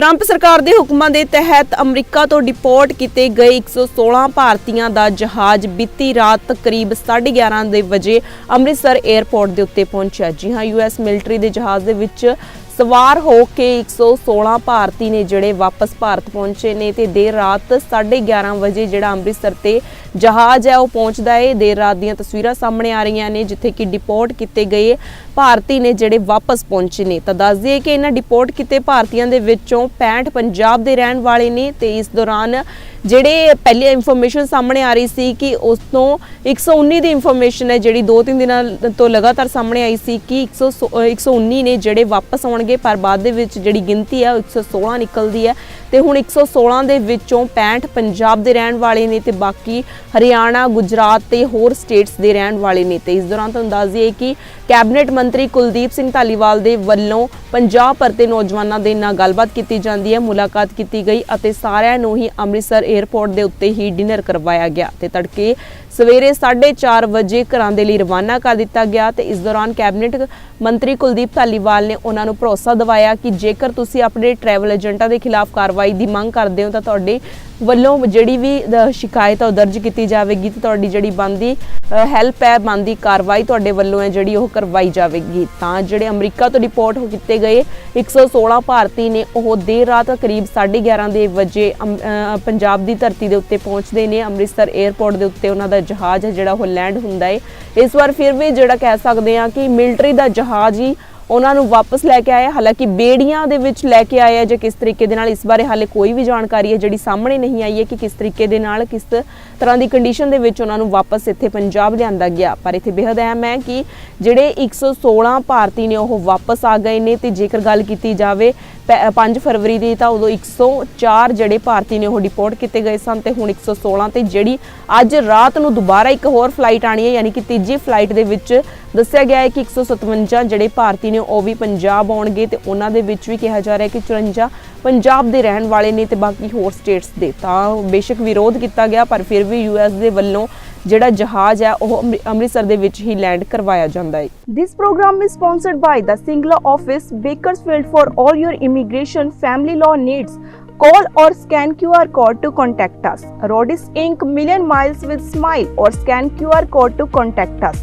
Trump ਸਰਕਾਰ ਦੇ ਹੁਕਮਾਂ ਦੇ ਤਹਿਤ ਅਮਰੀਕਾ ਤੋਂ ਡਿਪੋਰਟ ਕੀਤੇ ਗਏ 116 ਭਾਰਤੀਆਂ ਦਾ ਜਹਾਜ਼ ਬੀਤੀ ਰਾਤ ਕਰੀਬ 11:30 ਦੇ ਵਜੇ ਅੰਮ੍ਰਿਤਸਰ 에ਅਰਪੋਰਟ ਦੇ ਉੱਤੇ ਪਹੁੰਚਿਆ। ਜੀ ਹਾਂ ਯੂਐਸ ਮਿਲਟਰੀ ਦੇ ਜਹਾਜ਼ ਦੇ ਵਿੱਚ ਸਵਾਰ ਹੋ ਕੇ 116 ਭਾਰਤੀ ਨੇ ਜਿਹੜੇ ਵਾਪਸ ਭਾਰਤ ਪਹੁੰਚੇ ਨੇ ਤੇ ਦੇਰ ਰਾਤ 11:30 ਵਜੇ ਜਿਹੜਾ ਅੰਮ੍ਰਿਤਸਰ ਤੇ ਜਹਾਜ਼ ਹੈ, ਉਹ ਪਹੁੰਚਦਾ ਹੈ ਦੇਰ ਰਾਤ ਦੀਆਂ ਤਸਵੀਰਾਂ ਸਾਹਮਣੇ ਆ ਰਹੀਆਂ ਨੇ, ਜਿੱਥੇ ਕਿ ਡਿਪੋਰਟ ਕੀਤੇ ਗਏ ਭਾਰਤੀ ਨੇ ਜਿਹੜੇ ਵਾਪਸ ਪਹੁੰਚੇ ਨੇ। ਤਾਂ ਦੱਸ ਦਈਏ ਕਿ ਇਹਨਾਂ ਡਿਪੋਰਟ ਕੀਤੇ ਭਾਰਤੀਆਂ ਦੇ ਵਿੱਚੋਂ 65 ਪੰਜਾਬ ਦੇ ਰਹਿਣ ਵਾਲੇ ਨੇ ਤੇ ਇਸ ਦੌਰਾਨ ਜਿਹੜੇ ਪਹਿਲੇ ਇਨਫੋਰਮੇਸ਼ਨ ਸਾਹਮਣੇ ਆ ਰਹੀ ਸੀ ਕਿ ਉਸ ਤੋਂ 119 ਦੀ ਇਨਫੋਰਮੇਸ਼ਨ ਹੈ ਜਿਹੜੀ 2-3 ਦਿਨਾਂ ਤੋਂ ਲਗਾਤਾਰ ਸਾਹਮਣੇ ਆਈ ਸੀ ਕਿ 100 ਅ, 119 ਨੇ ਜਿਹੜੇ ਵਾਪਸ ਆਉਣਗੇ ਪਰ ਬਾਅਦ ਦੇ ਵਿੱਚ ਜਿਹੜੀ ਗਿਣਤੀ ਹੈ ਉਹ 116 ਨਿਕਲਦੀ ਹੈ। ਤੇ ਹੁਣ 116 ਦੇ ਵਿੱਚੋਂ 65 ਪੰਜਾਬ ਦੇ ਰਹਿਣ ਵਾਲੇ ਨੇ ਤੇ ਬਾਕੀ ਹਰਿਆਣਾ ਗੁਜਰਾਤ ਤੇ ਹੋਰ ਸਟੇਟਸ ਦੇ ਰਹਿਣ ਵਾਲੇ ਨੇ। ਤੇ ਇਸ ਦੌਰਾਨ ਤੁਹਾਨੂੰ ਦੱਸ ਦਈਏ ਕਿ ਕੈਬਨਿਟ ਮੰਤਰੀ ਕੁਲਦੀਪ ਸਿੰਘ ਧਾਲੀਵਾਲ ਦੇ ਵੱਲੋਂ ਪੰਜਾਬ ਭਰ ਦੇ ਨੌਜਵਾਨਾਂ ਦੇ ਨਾਲ ਗੱਲਬਾਤ ਕੀਤੀ ਜਾਂਦੀ ਹੈ, ਮੁਲਾਕਾਤ ਕੀਤੀ ਗਈ ਅਤੇ ਸਾਰਿਆਂ ਨੂੰ ਹੀ ਅੰਮ੍ਰਿਤਸਰ 에ਅਰਪੋਰਟ ਦੇ ਉੱਤੇ ਹੀ ਡਿਨਰ ਕਰਵਾਇਆ ਗਿਆ ਤੇ ਤੜਕੇ ਸਵੇਰੇ 4:30 ਵਜੇ ਘਰਾਂ ਦੇ ਲਈ ਰਵਾਨਾ ਕਰ ਦਿੱਤਾ ਗਿਆ ਤੇ ਇਸ ਦੌਰਾਨ ਕੈਬਨਿਟ ਮੰਤਰੀ ਕੁਲਦੀਪ ਧਾਲੀਵਾਲ ਨੇ ਉਹਨਾਂ ਨੂੰ ਭਰੋਸਾ ਦਿਵਾਇਆ ਕਿ ਜੇਕਰ ਤੁਸੀਂ ਆਪਣੇ ਟਰੈਵਲ ਏਜੰਟਾਂ ਦੇ ਖਿਲਾਫ ਕਾਰਵਾਈ ਦੀ ਮੰਗ ਕਰਦੇ ਹੋ ਤਾਂ ਤੁਹਾਡੇ ਵੱਲੋਂ ਜਿਹੜੀ ਵੀ ਸ਼ਿਕਾਇਤ ਉਹ ਦਰਜ ਕੀਤੀ ਜਾਵੇਗੀ ਤੇ ਤੁਹਾਡੀ ਜਿਹੜੀ ਬੰਦੀ ਹੈਲਪ ਹੈ ਬੰਦੀ ਕਾਰਵਾਈ ਤੁਹਾਡੇ ਵੱਲੋਂ ਹੈ ਜਿਹੜੀ ਉਹ ਕਰਵਾਈ ਜਾਵੇਗੀ। ਤਾਂ ਜਿਹੜੇ ਅਮਰੀਕਾ ਤੋਂ ਰਿਪੋਰਟ ਹੋ ਕੀਤੇ ਗਏ। 116 ਭਾਰਤੀ ਨੇ ਉਹ ਦੇਰ ਰਾਤ ਕਰੀਬ 11:30 ਦੇ ਵਜੇ ਅਮ- ਪੰਜਾਬ ਦੀ ਧਰਤੀ ਦੇ ਉੱਤੇ ਪਹੁੰਚਦੇ ਨੇ। ਅੰਮ੍ਰਿਤਸਰ 에ਅਰਪੋਰਟ ਦੇ ਉੱਤੇ ਉਹਨਾਂ ਦਾ ਜਹਾਜ਼ ਹੈ ਜਿਹੜਾ ਉਹ ਲੈਂਡ ਹੁੰਦਾ ਹੈ। ਇਸ ਵਾਰ ਫਿਰ ਵੀ ਜਿਹੜਾ ਕਹਿ ਸਕਦੇ ਆ ਕਿ ਮਿਲਟਰੀ ਦਾ ਜਹਾਜ਼ ਹੀ ਉਹਨਾਂ ਨੂੰ ਵਾਪਸ ਲੈ ਕੇ ਆਇਆ ਹਾਲਾਂਕਿ ਬੇੜੀਆਂ ਦੇ ਵਿੱਚ ਲੈ ਕੇ ਆਇਆ ਜਾਂ ਕਿਸ ਤਰੀਕੇ ਦੇ ਨਾਲ, ਇਸ ਬਾਰੇ ਹਾਲੇ ਕੋਈ ਵੀ ਜਾਣਕਾਰੀ ਹੈ ਜਿਹੜੀ ਸਾਹਮਣੇ ਨਹੀਂ ਆਈ ਹੈ ਕਿ ਕਿਸ ਤਰੀਕੇ ਦੇ ਨਾਲ, ਕਿਸ ਤਰ੍ਹਾਂ ਦੀ ਕੰਡੀਸ਼ਨ ਦੇ ਵਿੱਚ ਉਹਨਾਂ ਨੂੰ ਵਾਪਸ ਇੱਥੇ ਪੰਜਾਬ ਲਿਆਂਦਾ ਗਿਆ। ਪਰ ਇੱਥੇ ਬੇहद ਅਹਿਮ ਹੈ ਕਿ ਜਿਹੜੇ 116 ਭਾਰਤੀ ਨੇ ਉਹ ਵਾਪਸ ਆ ਗਏ ਨੇ ਤੇ ਜੇਕਰ ਗੱਲ ਕੀਤੀ ਜਾਵੇ 5 ਫਰਵਰੀ ਦੀ ਤਾਂ ਉਦੋਂ 104 ਜਿਹੜੇ ਭਾਰਤੀ ਨੇ ਉਹ ਡਿਪੋਰਟ ਕੀਤੇ ਗਏ ਸਨ ਤੇ ਹੁਣ 116 ਤੇ ਜਿਹੜੀ ਅੱਜ ਰਾਤ ਨੂੰ ਦੁਬਾਰਾ ਇੱਕ ਹੋਰ ਫਲਾਈਟ ਆਣੀ ਹੈ, ਯਾਨੀ ਕਿ ਤੀਜੀ ਫਲਾਈਟ ਦੇ ਵਿੱਚ ਦੱਸਿਆ ਗਿਆ ਹੈ ਕਿ 157 ਜਿਹੜੇ ਭਾਰਤੀ ਨੇ ਉਹ ਵੀ ਪੰਜਾਬ ਆਉਣਗੇ ਤੇ ਉਹਨਾਂ ਦੇ ਵਿੱਚ ਵੀ ਕਿਹਾ ਜਾ ਰਿਹਾ ਕਿ 54 ਪੰਜਾਬ ਦੇ ਰਹਿਣ ਵਾਲੇ ਨੇ ਤੇ ਬਾਕੀ ਹੋਰ ਸਟੇਟਸ ਦੇ ਤਾਂ ਬੇਸ਼ੱਕ ਵਿਰੋਧ ਕੀਤਾ ਗਿਆ ਪਰ ਫਿਰ ਵੀ ਯੂਐਸ ਦੇ ਵੱਲੋਂ ਜਿਹੜਾ ਜਹਾਜ਼ ਹੈ ਉਹ ਅੰਮ੍ਰਿਤਸਰ ਦੇ ਵਿੱਚ ਹੀ ਲੈਂਡ ਕਰਵਾਇਆ ਜਾਂਦਾ ਹੈ this program is sponsored by the Singla office Bakersfield for all your immigration family law needs Call or scan QR code to contact us. Rodis Inc. Million Miles with Smile or scan QR code to contact us.